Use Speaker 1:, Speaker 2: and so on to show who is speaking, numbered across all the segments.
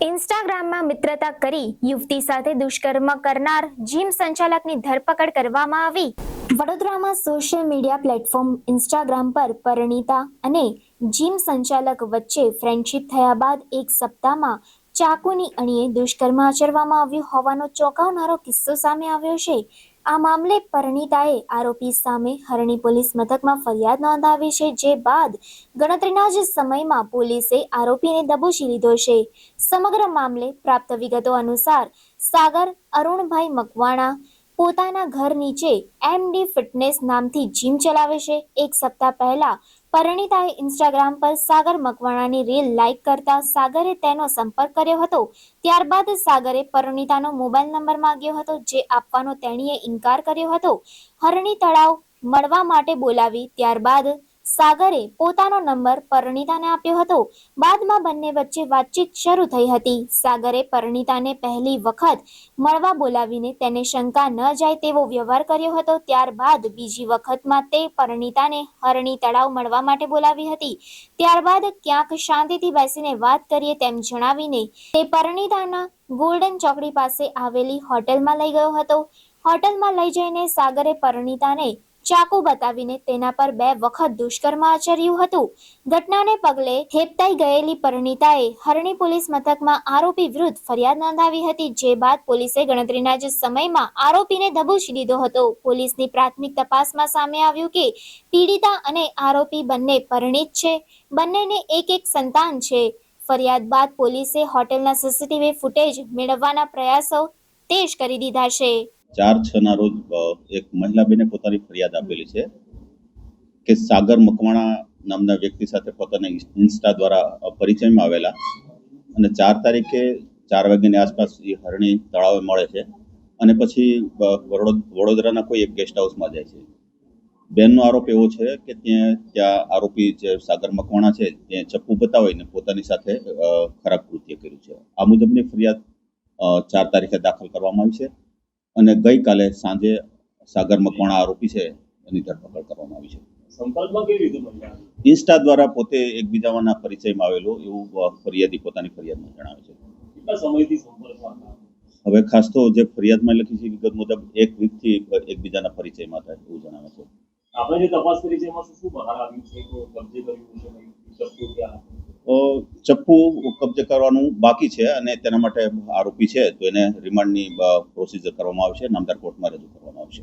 Speaker 1: ઇન્સ્ટાગ્રામમાં મિત્રતા કરી યુવતી સાથે દુષ્કર્મ કરનાર જીમ સંચાલકની ધરપકડ કરવામાં આવી. વડોદરામાં સોશિયલ મીડિયા પ્લેટફોર્મ ઇન્સ્ટાગ્રામ પર પરિણીતા અને જીમ સંચાલક વચ્ચે ફ્રેન્ડશિપ થયા બાદ એક સપ્તાહમાં ચાકુની અણીએ દુષ્કર્મ આચરવામાં આવ્યું હોવાનો ચોંકાવનારો કિસ્સો સામે આવ્યો છે. આ મામલે પરિણીતાએ આરોપી સામે હરણી પોલીસ મથકમાં ફરિયાદ નોંધાવી છે, જે બાદ ગણતરીના જ સમયમાં પોલીસે આરોપીને દબોચી લીધો છે. સમગ્ર મામલે પ્રાપ્ત વિગતો અનુસાર સાગર, અરુણભાઈ મકવાણા પોતાના ઘર નીચે એમડી ફિટનેસ નામથી જીમ ચલાવે છે. એક સપ્તાહ પહેલા પરિણીતાએ ઇન્સ્ટાગ્રામ પર સાગર મકવાણાની રીલ લાઇક કરતા સાગરે તેનો સંપર્ક કર્યો હતો. ત્યારબાદ સાગરે પરિણીતાનો મોબાઈલ નંબર માંગ્યો હતો, જે આપવાનો તેણીએ ઇનકાર કર્યો હતો. હરણી તળાવ મળવા માટે બોલાવી, ત્યારબાદ સાગરે પોતાનો નંબર પરણિતાને આપ્યો હતો. બાદમાં બંને વચ્ચે વાતચીત શરૂ થઈ હતી. સાગરે પરિણીતાને પહેલી વખત મળવા બોલાવીને તેને શંકા ન જાય તેવો વ્યવહાર કર્યો હતો. ત્યારબાદ બીજી વખતમાં તે પરિણીતાને હરણી તળાવ મળવા માટે બોલાવી હતી. ત્યારબાદ ક્યાંક શાંતિથી બેસીને વાત કરીએ તેમ જણાવીને તે પરિણીતાના ગોલ્ડન ચોકડી પાસે આવેલી હોટલમાં લઈ ગયો હતો. હોટલમાં લઈ જઈને સાગરે પરિણીતાને ચાકુ બતાવીને તેના પર બે વખત દુષ્કર્મ આચર્યું હતું. ઘટનાને પગલે હેપતાઈ ગયેલી પરિણીતાએ હરણી પોલીસ મથકમાં આરોપી વિરુદ્ધ ફરિયાદ નોંધાવી હતી, જે બાદ પોલીસે ગણતરીના જ સમયમાં આરોપીને દબોચી લીધો હતો. પોલીસની પ્રાથમિક તપાસમાં સામે આવ્યું કે પીડિતા અને આરોપી બંને પરિણીત છે. બંનેને એક એક સંતાન છે. ફરિયાદ બાદ પોલીસે હોટેલના સીસીટીવી ફૂટેજ મેળવવાના પ્રયાસો તેજ કરી દીધા છે.
Speaker 2: ચાર, છ ના રોજ એક મહિલા બેને પોતાની ફરિયાદ આપેલી છે કે સાગર મકવાણા નામના વ્યક્તિ સાથે પોતાના ઇન્સ- ઇન્સ્ટા દ્વારા પરિચયમાં આવેલા અને ચાર તારીખે ચાર વાગ્યાની આસપાસ એ હરણી તળાવે મળે છે અને પછી વડોદરાના કોઈ એક ગેસ્ટ હાઉસમાં જાય છે. બેનનો આરોપ એવો છે કે ત્યાં ત્યાં આરોપી જે સાગર મકવાણા છે ત્યાં ચપ્પુ બતાવીને પોતાની સાથે ખરાબ કૃત્ય કર્યું છે. આ મુજબની ફરિયાદ ચાર તારીખે દાખલ કરવામાં આવી છે. અને ગઈકાલે સાંજે સાગર મકવાણા આરોપી છે એની ધરપકડ કરવામાં આવી છે.
Speaker 3: સંપર્કમાં કેવી રીતે મળ્યા
Speaker 2: ઇન્સ્ટા દ્વારા પોતે એકબીજાના પરિચયમાં આવેલો એવું ફરિયાદી પોતાની ફરિયાદમાં જણાવે છે.
Speaker 3: કેટલા સમયથી સંપર્કમાં
Speaker 2: હવે ખાસ તો જે ફરિયાદમાં લખી છે વિગત મુજબ એક વીકથી એકબીજાના પરિચયમાં હતા એવું જણાવે છે.
Speaker 3: આપણે જે તપાસ કરી છે એમાં શું બહાર આવ્યું છે? કબજે કર્યું છે? ચપ્પુ
Speaker 2: કબજે કરવાનું બાકી છે અને તેના માટે આરોપી છે તો એને રિમાન્ડની પ્રોસિજર કરવામાં આવશે નામદાર કોર્ટમાં રજૂ કરવામાં આવશે.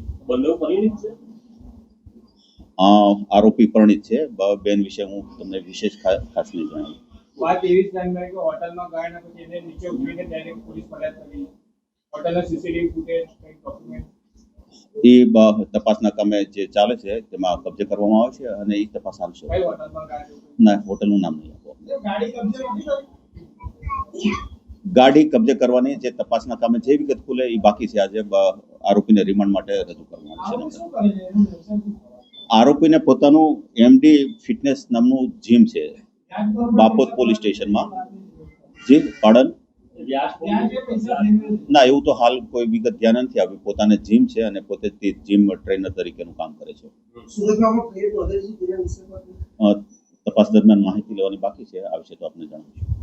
Speaker 2: આરોપી પરણિત છે. બેન વિશે હું તમને વિશેષ ખાસ નહીં જણાવું.
Speaker 4: વાત એવી જ કે હોટલમાં ગયા પછી એને નીચે ઉતરીને ડાયરેક્ટ પોલીસ ફરિયાદ કરી. હોટલના સીસીટીવી ફૂટેજ કંઈક ડોક્યુમેન્ટ
Speaker 2: એ તપાસના કામે જે ચાલે છે તેમાં કબજે કરવામાં આવે છે અને એ તપાસ આવશે? ના હોટલનું નામ નહીં
Speaker 4: ગાડી કબજે
Speaker 2: કરવાની જે તપાસના કામે જે વિગત ખુલે એ બાકી છે. આજે આરોપીને રિમાન્ડ માટે રજૂ કરવામાં
Speaker 4: આવું
Speaker 2: આવશે
Speaker 4: શું કરે છે?
Speaker 2: આરોપીને પોતાનું એમડી ફિટનેસ નામનું જીમ છે.
Speaker 4: બાપોત
Speaker 2: બાપોદ પોલીસ સ્ટેશનમાં. જી પાડન ના એવું તો હાલ કોઈ વિગત ધ્યાન નથી આવ્યું. પોતાને જીમ છે અને પોતે તે જીમ ટ્રેનર તરીકેનું કામ કરે છે. તપાસ દરમિયાન માહિતી લેવાની બાકી છે. આ વિશે તો આપને જણાવીશું